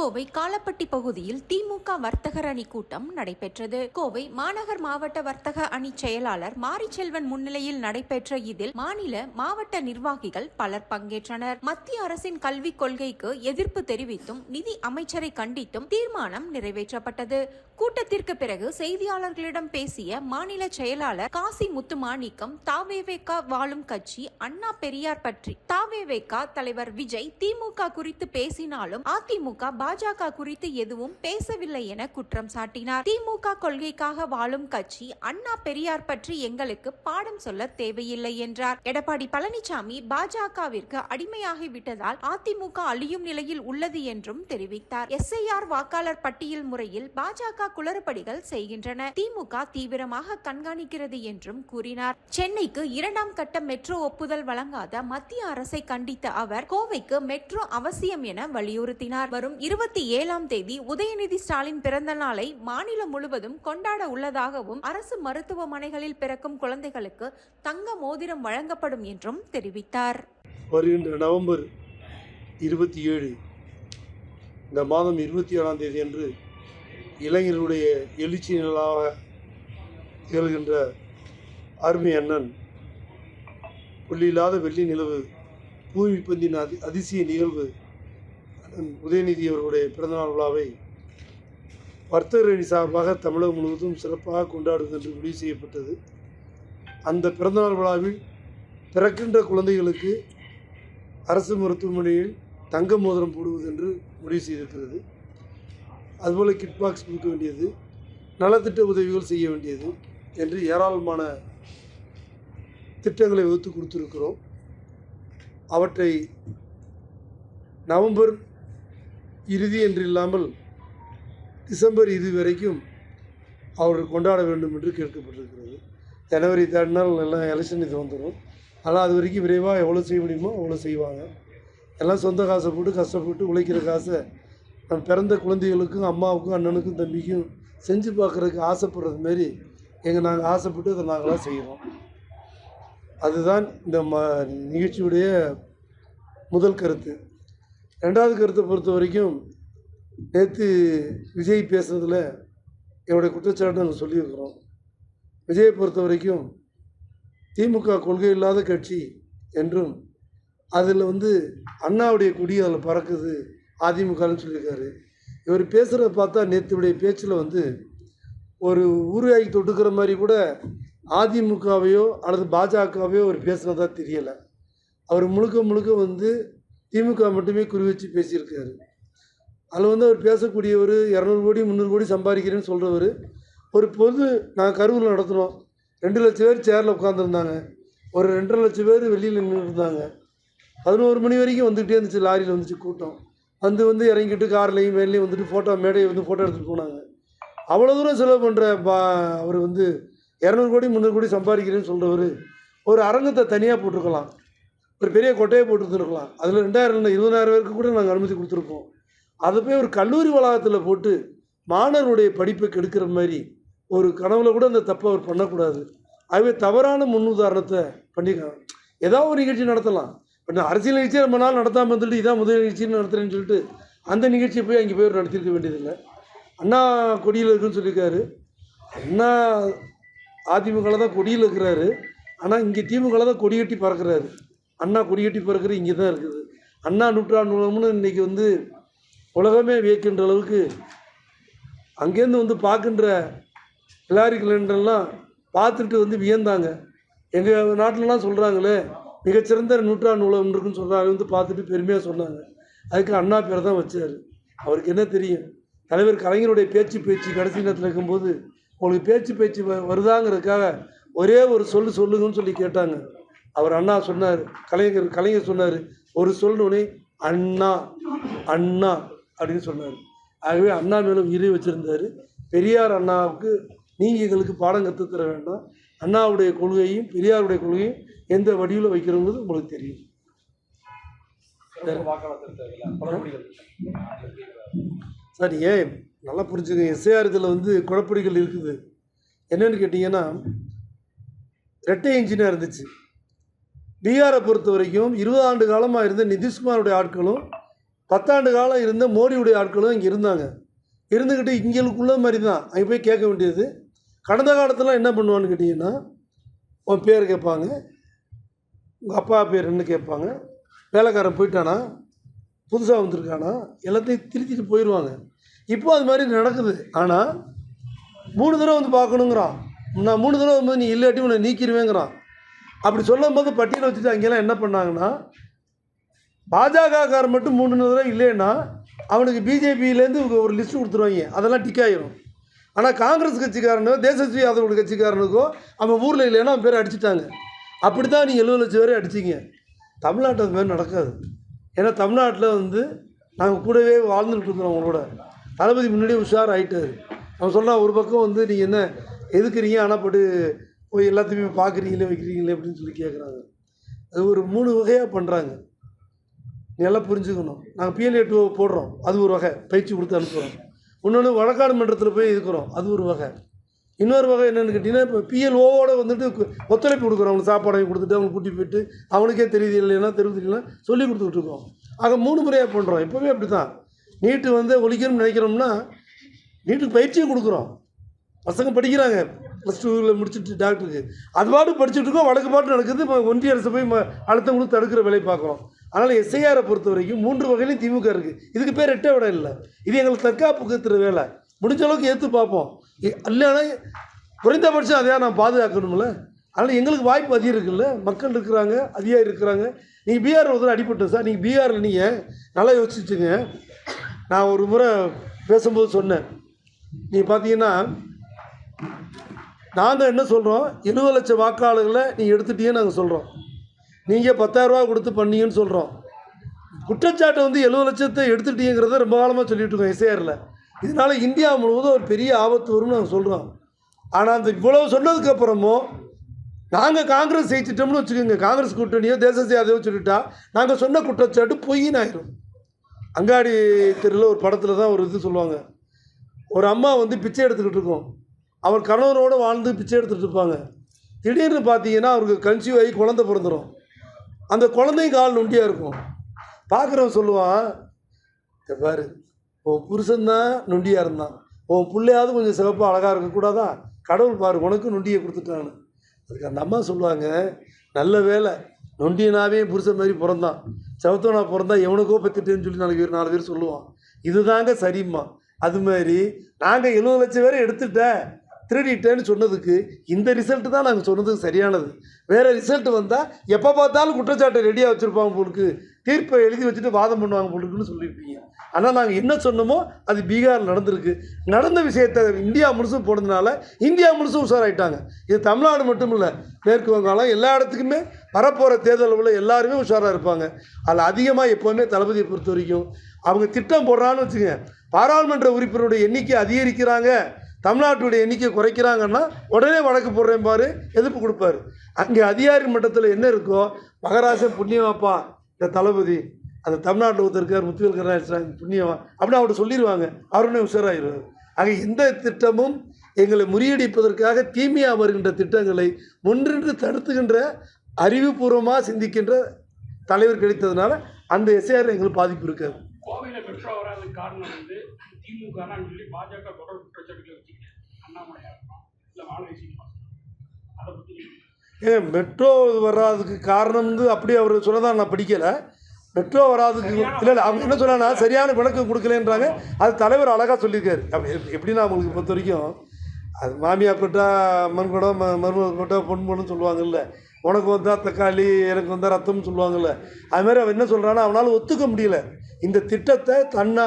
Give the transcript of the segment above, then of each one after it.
கோவை காலப்பட்டி பகுதியில் திமுக வர்த்தகர் அணி கூட்டம் நடைபெற்றது. கோவை மாநகர் மாவட்ட வர்த்தக அணி செயலாளர் மாரிச்செல்வன் முன்னிலையில் நடைபெற்ற இதில் மாநில மாவட்ட நிர்வாகிகள் பலர் பங்கேற்றனர். மத்திய அரசின் கல்விக் கொள்கைக்கு எதிர்ப்பு தெரிவித்தும் நிதி அமைச்சரை கண்டித்தும் தீர்மானம் நிறைவேற்றப்பட்டது. கூட்டத்திற்கு பிறகு செய்தியாளர்களிடம் பேசிய மாநில செயலாளர் காசி முத்துமாணிக்கம் தாவேவேகா வாழும் கட்சி அண்ணா பெரியார் பற்றி தாவேவேகா தலைவர் விஜய் திமுக குறித்து பேசினாலும் அதிமுக பாஜக குறித்து எதுவும் பேசவில்லை என குற்றம் சாட்டினார். திமுக கொள்கைக்காக வாழும் கட்சி அண்ணா பெரியார் பற்றி எங்களுக்கு பாடம் சொல்ல தேவையில்லை என்றார். எடப்பாடி பழனிசாமி பாஜகவிற்கு அடிமையாகி விட்டதால் அதிமுக அழியும் நிலையில் உள்ளது என்றும் தெரிவித்தார். எஸ்ஐஆர் வாக்காளர் பட்டியல் முறையில் பாஜக குளறுபடிகள் செய்கின்றன. திமுக தீவிரமாக கண்காணிக்கிறது என்றும் கூறினார். சென்னைக்கு இரண்டாம் கட்ட மெட்ரோ ஒப்புதல் வழங்காத மத்திய அரசை கண்டித்த அவர் கோவைக்கு மெட்ரோ அவசியம் என வலியுறுத்தினார். வரும் இருபத்தி ஏழாம் தேதி உதயநிதி ஸ்டாலின் பிறந்த நாளை மாநிலம் முழுவதும் கொண்டாட உள்ளதாகவும் அரசு மருத்துவமனைகளில் பிறக்கும் குழந்தைகளுக்கு தங்க மோதிரம் வழங்கப்படும் என்றும் தெரிவித்தார். வருகின்ற நவம்பர் இருபத்தி ஏழு இந்த மாதம் இருபத்தி ஏழாம் தேதி அன்று இளைஞர்களுடைய எழுச்சி நிலாவாக திகழ்கின்ற அருமை அண்ணன் புள்ளியில்லாத வெள்ளி நிலவு பூமிப்பந்தின் அதி அதிசய நிகழ்வு உதயநிதி அவர்களுடைய பிறந்தநாள் விழாவை வர்த்தகர் அணி சார்பாக தமிழகம் முழுவதும் சிறப்பாக கொண்டாடுவது என்று முடிவு செய்யப்பட்டது. அந்த பிறந்தநாள் விழாவில் பிறக்கின்ற குழந்தைகளுக்கு அரசு மருத்துவமனையில் தங்க மோதிரம் போடுவது என்று முடிவு செய்திருக்கிறது. அதுபோல் கிட் பாக்ஸ் கொடுக்க வேண்டியது நலத்திட்ட உதவிகள் செய்ய வேண்டியது என்று ஏராளமான திட்டங்களை வகுத்து கொடுத்துருக்கிறோம். அவற்றை நவம்பர் இறுதி என்று இல்லாமல் டிசம்பர் இறுதி வரைக்கும் அவர்கள் கொண்டாட வேண்டும் என்று கேட்கப்பட்டிருக்கிறது. ஜனவரி தேர்ட் நாள் எல்லாம் எலெக்ஷன் இது வந்துடும் ஆனால் அது வரைக்கும் விரைவாக எவ்வளோ செய்ய முடியுமோ அவ்வளோ செய்வாங்க. எல்லாம் சொந்த காசை போட்டு கஷ்டப்பட்டு உழைக்கிற காசை நான் பிறந்த குழந்தைகளுக்கும் அம்மாவுக்கும் அண்ணனுக்கும் தம்பிக்கும் செஞ்சு பார்க்குறதுக்கு ஆசைப்படுறது மாரி எங்கள் நாங்கள் ஆசைப்பட்டு அதை நாங்களாம் செய்கிறோம் அதுதான் இந்த ம நிகழ்ச்சியுடைய முதல் கருத்து. ரெண்டாவது கருத்தை பொறுத்த வரைக்கும் நேற்று விஜய் பேசுனதில் என்னுடைய குற்றச்சாட்டு நாங்கள் சொல்லியிருக்கிறோம். விஜயை பொறுத்த வரைக்கும் திமுக கொள்கை இல்லாத கட்சி என்றும் அதில் வந்து அண்ணாவுடைய குடி அதில் பறக்குது அதிமுகன்னு சொல்லியிருக்காரு. இவர் பேசுகிறத பார்த்தா நேற்றுடைய பேச்சில் வந்து ஒரு ஊரையாகி தொட்டுக்கிற மாதிரி கூட அதிமுகவையோ அல்லது பாஜகவையோ அவர் பேசுனதா தெரியலை. அவர் முழுக்க முழுக்க வந்து திமுக மட்டுமே குறி வச்சு பேசியிருக்காரு. அதில் வந்து அவர் பேசக்கூடியவர் இரநூறு கோடி முந்நூறு கோடி சம்பாதிக்கிறேன்னு சொல்கிறவர் ஒரு பொது நாங்கள் கரூரில் நடத்தினோம் ரெண்டு லட்சம் பேர் சேரில் உட்காந்துருந்தாங்க ஒரு ரெண்டரை லட்சம் பேர் வெளியில் நின்றுருந்தாங்க பதினோரு மணி வரைக்கும் வந்துக்கிட்டே இருந்துச்சு லாரியில் வந்துச்சு கூட்டம். வந்து வந்து இறங்கிட்டு கார்லேயும் மேலேயும் வந்துட்டு ஃபோட்டோ மேடையை வந்து ஃபோட்டோ எடுத்துகிட்டு போனாங்க. அவ்வளோ தூரம் செலவு பண்ணுற பா அவர் வந்து இரநூறு கோடி முந்நூறு கோடி சம்பாதிக்கிறேன்னு சொல்கிறவர் ஒரு அரங்கத்தை தனியாக போட்டிருக்கலாம். ஒரு பெரிய கொட்டையை போட்டுருந்துருக்கலாம். அதில் ரெண்டாயிரம் இல்லை இருபதாயிரம் பேருக்கு கூட நாங்கள் அனுமதி கொடுத்துருப்போம். அதை போய் ஒரு கல்லூரி வளாகத்தில் போட்டு மாணவருடைய படிப்பை கெடுக்கிற மாதிரி ஒரு கனவுல கூட அந்த தப்பை அவர் பண்ணக்கூடாது. அதுவே தவறான முன்னுதாரணத்தை பண்ணிக்கலாம் ஏதாவது ஒரு நிகழ்ச்சி நடத்தலாம். இப்போ அரசியல் நிகழ்ச்சியை ரொம்ப நாள் நடத்தாமல் இருந்துட்டு இதான் முதல் நிகழ்ச்சின்னு நடத்துகிறேன்னு சொல்லிட்டு அந்த நிகழ்ச்சியை போய் அங்கே போய் ஒரு நடத்திருக்க வேண்டியதில்லை. அண்ணா கொடியில் இருக்குன்னு சொல்லியிருக்காரு. அண்ணா அதிமுகவில் தான் கொடியில் இருக்கிறாரு. ஆனால் இங்கே திமுகவில் தான் கொடி கட்டி பறக்கிறாரு. அண்ணா கொடியேட்டி கட்டி இங்கே தான் இருக்குது. அண்ணா நூற்றாண்டு நூலகம்னு இன்றைக்கி வந்து உலகமே வியக்கின்ற அளவுக்கு அங்கேருந்து வந்து பார்க்கின்ற ஹிலாரி கிளின்டன்லாம் பார்த்துட்டு வந்து வியந்தாங்க. எங்கள் நாட்டிலலாம் சொல்கிறாங்களே மிகச்சிறந்த நூற்றாண்டு நூலகம் இருக்குன்னு சொல்கிறாங்க வந்து பார்த்துட்டு பெருமையாக சொன்னாங்க. அதுக்கு அண்ணா பேரை தான் வச்சார். அவருக்கு என்ன தெரியும்? தலைவர் கலைஞருடைய பேச்சு பேச்சு கடைசி நேரத்தில் இருக்கும்போது உங்களுக்கு பேச்சு பேச்சு வ- வருதாங்கிறதுக்காக ஒரே ஒரு சொல்லு சொல்லுங்கன்னு சொல்லி கேட்டாங்க. அவர் அண்ணா சொன்னார் கலைஞர் கலைஞர் சொன்னார் ஒரு சொல்லணுனே அண்ணா அண்ணா அப்படின்னு சொன்னார். ஆகவே அண்ணா மேலும் இரு வச்சுருந்தார். பெரியார் அண்ணாவுக்கு நீங்கள் எங்களுக்கு பாடம் கற்றுத் தர வேண்டாம். அண்ணாவுடைய கொள்கையும் பெரியாருடைய கொள்கையும் எந்த வடிவில் வைக்கிறோங்கிறது உங்களுக்கு தெரியும். சார் ஏன்? நல்லா புரிஞ்சுங்க. எஸ்ஏஆர் இதில் வந்து குழப்படிகள் இருக்குது. என்னன்னு கேட்டிங்கன்னா ரெட்டை இன்ஜினாக இருந்துச்சு. பீகாரை பொறுத்த வரைக்கும் இருபது ஆண்டு காலமாக இருந்த நிதிஷ்குமாருடைய ஆட்களும் பத்தாண்டு காலம் இருந்த மோடியுடைய ஆட்களும் இங்கே இருந்தாங்க. இருந்துக்கிட்டு இங்களுக்குள்ள மாதிரி தான் அங்கே போய் கேட்க வேண்டியது. கடந்த காலத்தில் என்ன பண்ணுவான்னு கேட்டிங்கன்னா உன் பேர் கேட்பாங்க. உங்கள் அப்பா பேர் என்ன கேட்பாங்க. வேலைக்காரன் போயிட்டானா? புதுசாக வந்திருக்கானா? எல்லாத்தையும் திருத்திட்டு போயிடுவாங்க. இப்போ அது மாதிரி நடக்குது. ஆனால் மூணு தடவை வந்து பார்க்கணுங்கிறான். நான் மூணு தடவை வந்து நீ இல்லாட்டி உன்னை நீக்கிடுவேங்கிறான். அப்படி சொல்லும் போது பட்டியலை வச்சுட்டு அங்கெல்லாம் என்ன பண்ணாங்கன்னா பாஜகக்காரர் மட்டும் மூணு தடவை இல்லைன்னா அவனுக்கு பிஜேபியிலேருந்து ஒரு லிஸ்ட் கொடுத்துருவாங்க. அதெல்லாம் டிக் ஆகிரும் ஆனால் காங்கிரஸ் கட்சிக்காரனோ தேசஸ்வி யாதவோட கட்சிக்காரனுக்கோ அவன் ஊரில் இல்லைன்னா அவன் பேர் அடிச்சிட்டாங்க. அப்படி தான் நீங்கள் எழுபது லட்சம் பேரே அடிச்சிங்க. தமிழ்நாட்டில் அது மாதிரி நடக்காது. ஏன்னா தமிழ்நாட்டில் வந்து நாங்கள் கூடவே வாழ்ந்துட்டு இருக்கிறோம் அவங்களோட தளபதி முன்னாடியே உஷார் ஆகிட்டார் அவன் சொன்னால் ஒரு பக்கம் வந்து நீங்கள் என்ன எதுக்குறீங்க? ஆனால் பட்டு போய் எல்லாத்தையுமே பார்க்குறீங்களே வைக்கிறீங்களே அப்படின்னு சொல்லி கேட்குறாங்க அது ஒரு மூணு வகையாக பண்ணுறாங்க நல்லா புரிஞ்சுக்கணும். நாங்கள் பிஎல்ஏ டூ போடுறோம். அது ஒரு வகை. பயிற்சி கொடுத்து அனுப்புகிறோம் இன்னொன்று வழக்காடு மன்றத்தில் போய் இருக்கிறோம். அது ஒரு வகை. இன்னொரு வகை என்னென்னு கேட்டிங்கன்னா இப்போ பிஎல்ஓவோட வந்துட்டு ஒத்துழைப்பு கொடுக்குறோம். அவனுக்கு சாப்பாடு கொடுத்துட்டு அவனுக்கு கூட்டி போயிட்டு அவனுக்கே தெரியுது இல்லைன்னா தெரியுது இல்லைன்னா சொல்லி கொடுத்துக்கிட்டு இருக்கோம். ஆக மூணு முறையாக பண்ணுறோம் எப்போவுமே அப்படி தான் நீட்டு வந்து ஒழிக்கணும்னு நினைக்கிறோம்னா நீட்டுக்கு பயிற்சியும் கொடுக்குறோம். பசங்க படிக்கிறாங்க. ப்ளஸ் டூவில் முடிச்சுட்டு டாக்டருக்கு அது பாட்டு படிச்சுட்டு இருக்கோம் வழக்கு பாட்டு நடக்குது. இப்போ ஒன்றிய அரசு போய் அழுத்தம் கொடுத்து தடுக்கிற வேலையை பார்க்குறோம். அதனால் எஸ்ஐஆரை பொறுத்த வரைக்கும் மூன்று வகையிலையும் திமுக இருக்குது இதுக்கு பேர் எட்ட விட இல்லை. இது எங்களுக்கு தற்காப்பு கத்துற வேலை. முடிஞ்ச அளவுக்கு ஏற்று பார்ப்போம். இ- இல்லைன்னா குறைந்தபட்சம் அதையாக நான் பாதுகாக்கணும்ல? அதனால் எங்களுக்கு வாய்ப்பு அதிகம் இருக்குல்ல? மக்கள் இருக்கிறாங்க அதிகாரி இருக்கிறாங்க. நீங்கள் பீகார் ஒரு தடவை அடிபட்டோம் சார் நீங்கள் பீகாரில் நீங்கள் நல்லா யோசிச்சுங்க நான் ஒரு முறை பேசும்போது சொன்னேன். நீங்கள் பார்த்தீங்கன்னா நாங்கள் என்ன சொல்கிறோம் எழுபது லட்சம் வாக்காளர்களை நீங்கள் எடுத்துட்டியே நாங்கள் சொல்கிறோம் நீங்கள் பத்தாயிரரூபா கொடுத்து பண்ணீங்கன்னு சொல்கிறோம் குற்றச்சாட்டை வந்து எழுபது லட்சத்தை எடுத்துட்டீங்கிறத ரொம்ப காலமாக சொல்லிட்டு இருக்கோம் எஸ்ஏஆரில். இதனால் இந்தியா முழுவதும் ஒரு பெரிய ஆபத்து வரும்னு நாங்கள் சொல்கிறோம் ஆனால் அந்த இவ்வளவு சொன்னதுக்கப்புறமும் நாங்கள் காங்கிரஸ் ஜெயிச்சிட்டோம்னு வச்சுக்கோங்க. காங்கிரஸ் கூட்டணியோ தேச சேதையோ சொல்லிட்டா நாங்கள் சொன்ன குற்றச்சாட்டு பொய்ன்னு ஆயிரும் அங்காடி தெருவில் ஒரு படத்தில் தான் ஒரு இது சொல்லுவாங்க. ஒரு அம்மா வந்து பிச்சை எடுத்துக்கிட்டு இருக்கோம். அவர் கணவரோடு வாழ்ந்து பிச்சை எடுத்துகிட்டு இருப்பாங்க. திடீர்னு பார்த்தீங்கன்னா அவருக்கு கன்சீவ் ஆகி குழந்தை பிறந்துடும் அந்த குழந்தையும் கால் நொண்டியாக இருக்கும். பார்க்குறவன் சொல்லுவான் "இத பாரு உன் புருஷன்தான் நொண்டியாக இருந்தான். உன் பிள்ளையாவது கொஞ்சம் சிறப்பாக அழகாக இருக்கக்கூடாதா கடவுள் பாரு உனக்கு நொண்டியை கொடுத்துட்டான்னு. அதுக்கு அந்த அம்மா சொல்லுவாங்க நல்ல வேலை நொண்டியனாவே புருஷன் மாதிரி பிறந்தான். செவத்தோனா பிறந்தா எவனுக்கோ பத்துட்டேன்னு சொல்லி நாலு பேர் நாலு பேர் சொல்லுவான். இதுதாங்க சரிம்மா. அது மாதிரி நாங்கள் எழுபது லட்சம் பேரை எடுத்துட்டேன். திருடிட்டேன்னு சொன்னதுக்கு இந்த ரிசல்ட்டு தான் நாங்கள் சொன்னதுக்கு சரியானது. வேறு ரிசல்ட் வந்தால் எப்போ பார்த்தாலும் குற்றச்சாட்டை ரெடியாக வச்சுருப்பாங்க போலுக்கு தீர்ப்பை எழுதி வச்சுட்டு வாதம் பண்ணுவாங்க போலுக்குன்னு சொல்லியிருப்பீங்க. ஆனால் நாங்கள் என்ன சொன்னோமோ அது பீகாரில் நடந்திருக்கு. நடந்த விஷயத்தை இந்தியா முழுசும் போனதுனால இந்தியா முழுசும் உஷாராயிட்டாங்க. இது தமிழ்நாடு மட்டும் இல்லை மேற்கு வங்காளம் எல்லா இடத்துக்குமே வரப்போகிற தேர்தலில் எல்லாருமே உஷாராக இருப்பாங்க. அதில் அதிகமாக எப்போவுமே தளபதியை பொறுத்த வரைக்கும் அவங்க திட்டம் போடுறான்னு வச்சுங்க பாராளுமன்ற உறுப்பினருடைய எண்ணிக்கை அதிகரிக்கிறாங்க. தமிழ்நாட்டுடைய எண்ணிக்கை குறைக்கிறாங்கன்னா உடனே வழக்கு போடுறேன் பாரு எதிர்ப்பு கொடுப்பாரு. அங்கே அதிகாரி மட்டத்தில் என்ன இருக்கோ மகராசன் புண்ணியமாப்பா இந்த தளபதி அந்த தமிழ்நாட்டில் ஒருத்தருக்கார் முத்துவேல் கருணாநிதி புண்ணியமா அப்படின்னு அவர்கிட்ட சொல்லிடுவாங்க அவருடனே உஷாராயிருவார் ஆக எந்த திட்டமும் எங்களை முறியடிப்பதற்காக தீமையாக வருகின்ற திட்டங்களை முன்னின்று தடுத்துகின்ற அறிவுபூர்வமாக சிந்திக்கின்ற தலைவர் கிடைத்ததுனால அந்த எஸ்ஐஆர் எங்களுக்கு பாதிப்பு இருக்காது. திமுக சொல்லி பாஜக தொடர் குற்றச்சாட்டுகளை வச்சுக்கிட்டேன் அண்ணாமலையா இருக்கும் இல்ல வானதி சீனிவாசன் அதை பத்தி ஏங்க மெட்ரோ வராதுக்கு காரணம் வந்து அப்படி அவர் சொன்னதான் நான் படிக்கலை. மெட்ரோ வராதுக்கு இல்லை இல்லை அவங்க என்ன சொன்னாங்கன்னா சரியான விளக்கம் கொடுக்கலன்றாங்க. அது தலைவர் அழகாக சொல்லியிருக்காரு. அப்படி எப்~ எப்படின்னா அவங்களுக்கு பொறுத்த வரைக்கும் அது மாமியார் போட்டா அம்மன் கூட ம மருமகள் போட்டா பொன் பொண்ணுன்னு சொல்லுவாங்கல்ல. உனக்கு வந்தால் தக்காளி எனக்கு வந்தால் ரத்தம்னு சொல்லுவாங்கல்ல. அது மாதிரி அவன் என்ன சொல்கிறான்னா அவனால் ஒத்துக்க முடியல. இந்த திட்டத்தை தன்னா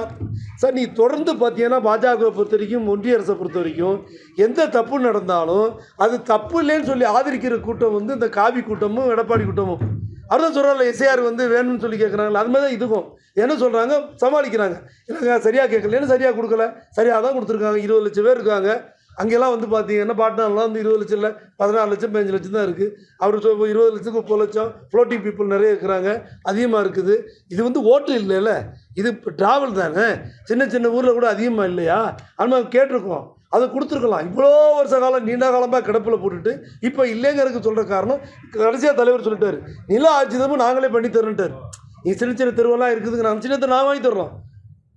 சார் நீ தொடர்ந்து பார்த்தீங்கன்னா பாஜகவை பொறுத்த வரைக்கும் ஒன்றிய அரசை பொறுத்த வரைக்கும் எந்த தப்பு நடந்தாலும் அது தப்பு இல்லைன்னு சொல்லி ஆதரிக்கிற கூட்டம் வந்து இந்த காவி கூட்டமும் எடப்பாடி கூட்டமும். அவர்தான் சொல்கிறாங்க எஸ்ஏஆர் வந்து வேணும்னு சொல்லி கேட்குறாங்களா அது மாதிரி தான் இதுக்கும் என்ன சொல்கிறாங்க சமாளிக்கிறாங்க. இல்லைங்க சரியாக கேட்கலன்னு சரியாக கொடுக்கல. சரியாக தான் கொடுத்துருக்காங்க. இருபது லட்சம் பேர் இருக்காங்க. அங்கெல்லாம் வந்து பார்த்தீங்கன்னா பாட்னாலாம் வந்து இருபது லட்சம் இல்லை பதினாறு லட்சம் பதினஞ்சு லட்சம் தான் இருக்குது அவர் இருபது லட்சத்துக்கு முப்பது லட்சம் ஃப்ளோட்டிங் பீப்புள் நிறைய இருக்கிறாங்க. அதிகமாக இருக்குது. இது வந்து ஓட்டு இல்லைல்ல. இது இப்போ ட்ராவல் தானே. சின்ன சின்ன ஊரில் கூட அதிகமாக இல்லையா? அது கேட்டிருக்கோம். அதை கொடுத்துருக்கலாம். இவ்வளோ வருஷ காலம் நீண்ட காலமாக கிடப்பில் போட்டுட்டு இப்போ இல்லைங்கிறதுக்கு சொல்கிற காரணம் கடைசியாக தலைவர் சொல்லிட்டாரு. நில ஆட்சிதமும் நாங்களே பண்ணி தரேன்ட்டார் நீ சின்ன சின்ன தெருவெல்லாம் இருக்குதுங்க. நான் சின்ன தெரு நான் வாங்கி தர்றோம்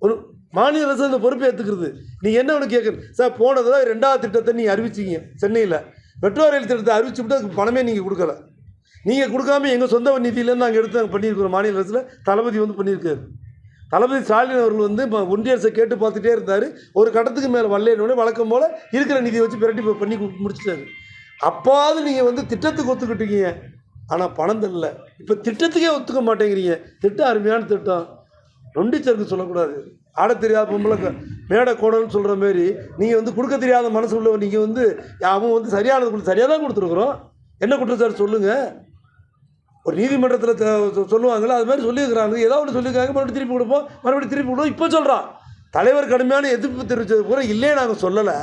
ஒரு மாநில அரசு அந்த பொறுப்பை ஏற்றுக்கிறது நீ என்ன ஒன்று கேட்குறது சார் போனது தான் ரெண்டாவது திட்டத்தை நீ அறிவிச்சிங்க. சென்னையில். மெட்ரோ ரயில் திட்டத்தை அறிவிச்சு விட்டு அதுக்கு பணமே நீங்கள் கொடுக்கல. நீங்கள் கொடுக்காம எங்கள் சொந்த நிதியிலேருந்து நாங்கள் எடுத்து நாங்கள் பண்ணியிருக்கிறோம் மாநில அரசில் தளபதி வந்து பண்ணியிருக்காரு. தளபதி ஸ்டாலின் அவர்கள் வந்து இப்போ ஒன்றிய அரசை கேட்டு பார்த்துட்டே இருந்தார். ஒரு கட்டத்துக்கு மேலே வரலன்னு வழக்கம் போல் இருக்கிற நிதியை வச்சு பிரட்டி பண்ணி முடிச்சிட்டாரு. அப்பாவது நீங்கள் வந்து திட்டத்துக்கு ஒத்துக்கிட்டீங்க. ஆனால் பணம் தரல. இப்போ திட்டத்துக்கே ஒத்துக்க மாட்டேங்கிறீங்க. திட்டம் அருமையான திட்டம். நொண்டிச்சருக்கு சொல்லக்கூடாது. ஆட தெரியாத பொம்பளை க- மேடை கோடன்னு சொல்கிற மாரி நீங்கள் வந்து கொடுக்க தெரியாத மனசு உள்ளவன் நீங்கள் வந்து அவன் வந்து சரியானது கொடுத்து சரியாக தான் கொடுத்துருக்குறோம். என்ன குற்றச்சாட்டு சொல்லுங்கள் ஒரு நீதிமன்றத்தில் சொல்லுவாங்களே அது மாதிரி சொல்லியிருக்கிறாங்க. ஏதோ ஒன்று சொல்லியிருக்காங்க மறுபடியும் திருப்பி கொடுப்போம் மறுபடியும் திருப்பி கொடுப்போம் இப்போ சொல்கிறான் தலைவர் கடுமையான எதிர்ப்பு தெரிவித்தது கூட இல்லையே நாங்கள் சொல்லலை.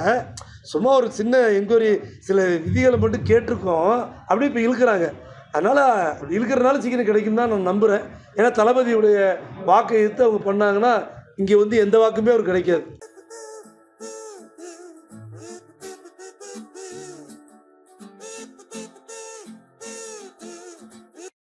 சும்மா ஒரு சின்ன என்கொயரி சில விதிகளை மட்டும் கேட்டிருக்கோம். அப்படி இப்போ இழுக்கிறாங்க. அதனால் அப்படி இழுக்கிறனால சீக்கிரம் கிடைக்கும் தான் நான் நம்புகிறேன் ஏன்னா தளபதியுடைய வாக்கை எடுத்து அவங்க பண்ணாங்கன்னா இங்கே வந்து எந்த வாக்குமே அவர் கிடைக்காது.